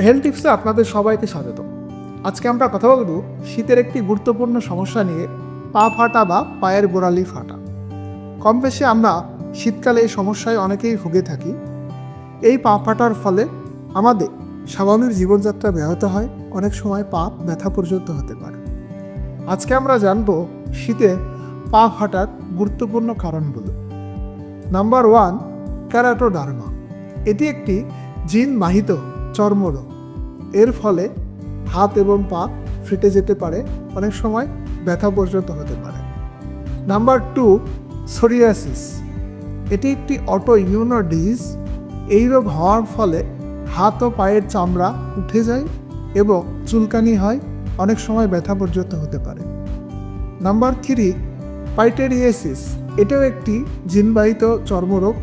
Health টিপসে আপনাদের সবাইকে স্বাগত আজকে আমরা কথা বলব শীতের একটি গুরুত্বপূর্ণ সমস্যা নিয়ে, পা ফাটা বা পায়ের গোড়ালি ফাটা। কম বেশি আমরা শীতকালে এই সমস্যায় অনেকেই ভুগে থাকি। এই পা ফাটার ফলে আমাদের স্বাভাবিক জীবনযাত্রা ব্যাহত হয়, অনেক সময় পা ব্যথা পর্যন্ত হতে পারে। আজকে আমরা জানব শীতে পা ফাটার গুরুত্বপূর্ণ কারণগুলো নাম্বার ওয়ান ক্যারাটোডার্মা এটি একটি জিন বাহিত চর্মরোগ। এর ফলে হাত এবং পা ফেটে যেতে পারে, অনেক সময় ব্যথা পর্যন্ত হতে পারে। নাম্বার টু সোরিয়াসিস এটি একটি অটো ইমিউনো ডিজিজ এই রোগ হওয়ার ফলে হাত ও পায়ের চামড়া উঠে যায় এবং চুলকানি হয়, অনেক সময় ব্যথা পর্যন্ত হতে পারে। নাম্বার থ্রি পাইটেরিয়াসিস এটাও একটি জিনবাহিত চর্মরোগ।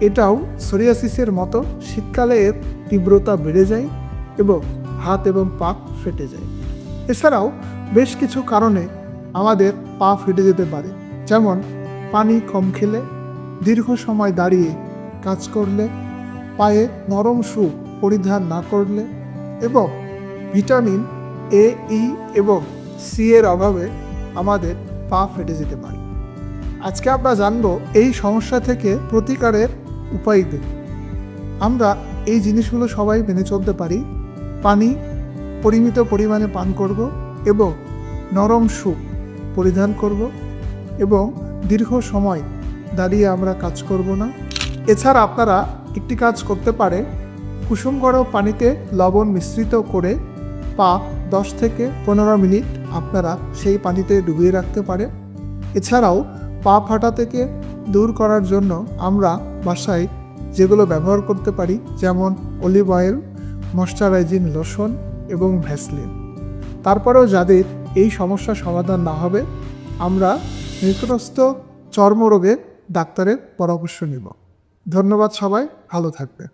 এটাও সোরিয়াসিসের মতো শীতকালে এর তীব্রতা বেড়ে যায় এবং হাত এবং পা ফেটে যায়। এছাড়াও বেশ কিছু কারণে আমাদের পা ফেটে যেতে পারে, যেমন পানি কম খেলে, দীর্ঘ সময় দাঁড়িয়ে কাজ করলে, পায়ে নরম শু পরিধান না করলে এবং ভিটামিন এ, ই এবং সি এর অভাবে আমাদের পা ফেটে যেতে পারে। আজকে আমরা জানব এই সমস্যা থেকে প্রতিকারের উপায়গুলো আমরা এই জিনিসগুলো সবাই মেনে চলতে পারি। পানি, পরিমিত পরিমাণে পান করব এবং নরম শু পরিধান করব এবং দীর্ঘ সময় দাঁড়িয়ে আমরা কাজ করব না। এছাড়া আপনারা একটি কাজ করতে পারে কুসুম গরম পানিতে লবণ মিশ্রিত করে পা দশ থেকে পনেরো মিনিট আপনারা সেই পানিতে ডুবিয়ে রাখতে পারে এছাড়াও পা ফাটা থেকে দূর করার জন্য আমরা বাসায় যেগুলো ব্যবহার করতে পারি, যেমন অলিভ অয়েল ময়শ্চারাইজিং লোশন এবং ভ্যাসলিন তারপরেও যাদের এই সমস্যা সমাধান না হবে, আমরা নিকটস্থ চর্মরোগের ডাক্তারের পরামর্শ নিব। ধন্যবাদ সবাই, ভালো থাকবে